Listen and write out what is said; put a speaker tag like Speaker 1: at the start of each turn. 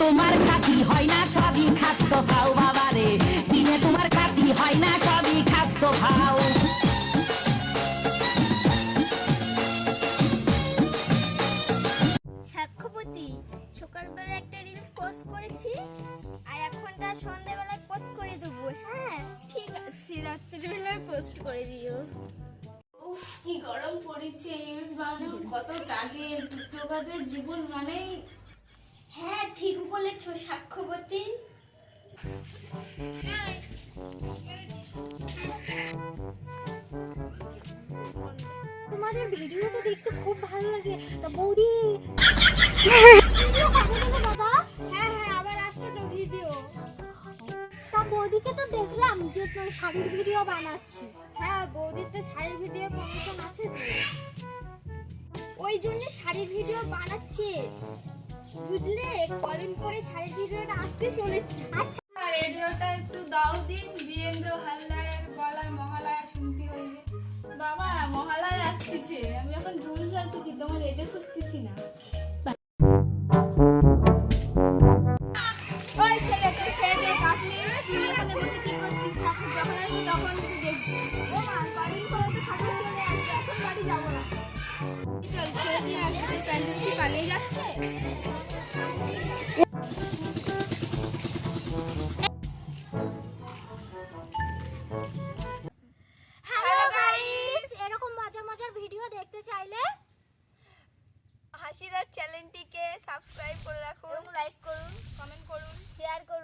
Speaker 1: তোমার খাতি হয় না সবই খাদ্য খাও বাবারে। কিনে তোমার খাতি হয় না সবই খাদ্য খাও।
Speaker 2: সকালবেলা একটা রিলস পোস্ট করেছি আর এখনটা সন্ধ্যাবেলায় পোস্ট করে দেবো হ্যাঁ?
Speaker 3: ঠিক
Speaker 4: আছে রাত্রিবেলায় পোস্ট
Speaker 2: করে দিও।
Speaker 4: উফ কি গরম পড়েছে রিলস বানানো কত টাকে টিকটকারদের জীবন মানেই
Speaker 3: হ্যাঁ ঠিক বলেছ সাক্ষ্যপতি তোমাদের ভিডিও তো দেখতে খুব ভালো লাগে। তা বৌদি বৌদিকে তো দেখলাম যে তো শাড়ির ভিডিও বানাচ্ছে। হ্যাঁ বৌদির তো শাড়ির ভিডিও প্রমোশন আছে তো। ওই জন্য শাড়ির ভিডিও বানাচ্ছে। বুঝলে? কদিন পরে শাড়ির ভিডিওটা আসতে চলেছে। আচ্ছা।
Speaker 5: রেডিওটা একটু দাও দিন বীরেন্দ্র হালদারের গলায় মহালয়া শুনতে হইবে
Speaker 4: বাবা মহালয়া আসতেছে। আমি এখন ঝুল ঝালতেছি তোমার রেডিও খুঁজতেছি না।
Speaker 3: তখন দেখব। বাড়ি তো ঠাকুর চলে আসবে এখন বাড়ি
Speaker 2: চ্যানেলটিকে সাবস্ক্রাইব করে রাখুন। লাইক
Speaker 3: করুন
Speaker 2: কমেন্ট করুন
Speaker 3: শেয়ার করুন।